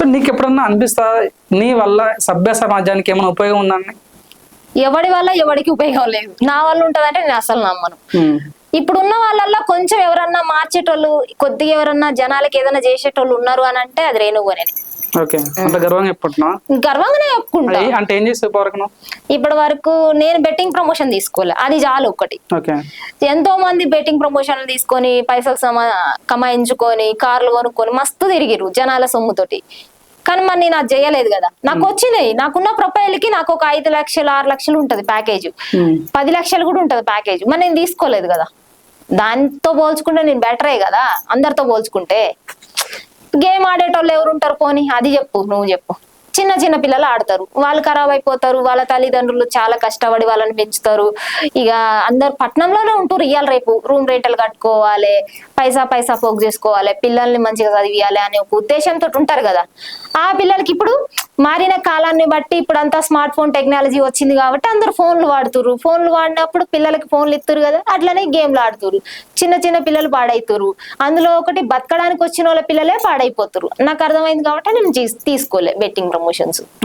So నీకు ఎప్పుడన్నా అనిపిస్తా నీ వల్ల సభ్య సమాజానికి ఏమైనా ఉపయోగం ఉందని ఎవడి వల్ల ఎవడికి ఉపయోగం లేదు. నా వల్ల ఉంటదంటే నేను అసలు నమ్మను. ఇప్పుడున్న వాళ్ళల్లో కొంచెం ఎవరన్నా మార్చేటోళ్ళు కొద్దిగా ఎవరన్నా జనాలకి ఏదైనా చేసేటోళ్ళు ఉన్నారు అని అంటే అది రేణుగోనేది ఓకే. అంత గర్వంగా చెప్పుకుంటున్నా. గర్వంగానే చెప్పుకుంటా. అంటే ఏం చేసే వరకు నువ్వు? ఇప్పటి వరకు నేను బెట్టింగ్ ప్రమోషన్ తీసుకోలే. అది చాలు ఒకటి ఎంతో మంది బెట్టింగ్ ప్రమోషన్లు తీసుకొని పైసలు సమా కమాయించుకొని కార్లు కొనుక్కొని మస్తు తిరిగిరు జనాల సొమ్ముతోటి. కానీ మరి నేను అది చేయలేదు కదా. నాకు వచ్చినాయి. నాకున్న ప్రొఫైల్కి నాకు ఒక ఐదు లక్షలు ఆరు లక్షలు ఉంటది ప్యాకేజ్. పది లక్షలు కూడా ఉంటది ప్యాకేజ్. మరి నేను తీసుకోలేదు కదా. దాంతో పోల్చుకుంటే నేను బెటరే కదా. అందరితో పోల్చుకుంటే. గేమ్ ఆడేటోళ్ళు ఎవరు ఉంటారు పోని? అది చెప్పు నువ్వు చెప్పు. చిన్న చిన్న పిల్లలు ఆడతారు. వాళ్ళు ఖరాబ్ అయిపోతారు. వాళ్ళ తల్లిదండ్రులు చాలా కష్టపడి వాళ్ళని పెంచుతారు. ఇక అందరు పట్నంలోనే ఉంటారు ఇవాళ రేపు. రూమ్ రెంటలు కట్టుకోవాలి. పైసా పైసా పోగు చేసుకోవాలి. పిల్లల్ని మంచిగా చదివియాలి అనే ఒక ఉద్దేశంతో ఉంటారు కదా. ఆ పిల్లలకి ఇప్పుడు మారిన కాలాన్ని బట్టి ఇప్పుడు అంతా స్మార్ట్ ఫోన్ టెక్నాలజీ వచ్చింది కాబట్టి అందరు ఫోన్లు వాడుతురు ఫోన్లు వాడినప్పుడు పిల్లలకి ఫోన్లు ఇస్తారు కదా అట్లనే గేమ్లు ఆడుతురు చిన్న చిన్న పిల్లలు పాడైతురు అందులో ఒకటి బతకడానికి వచ్చిన వాళ్ళ పిల్లలే పాడైపోతురు నాకు అర్థమైంది కాబట్టి నేను తీసుకోలే బెట్టింగ్ ప్రమోషన్స్.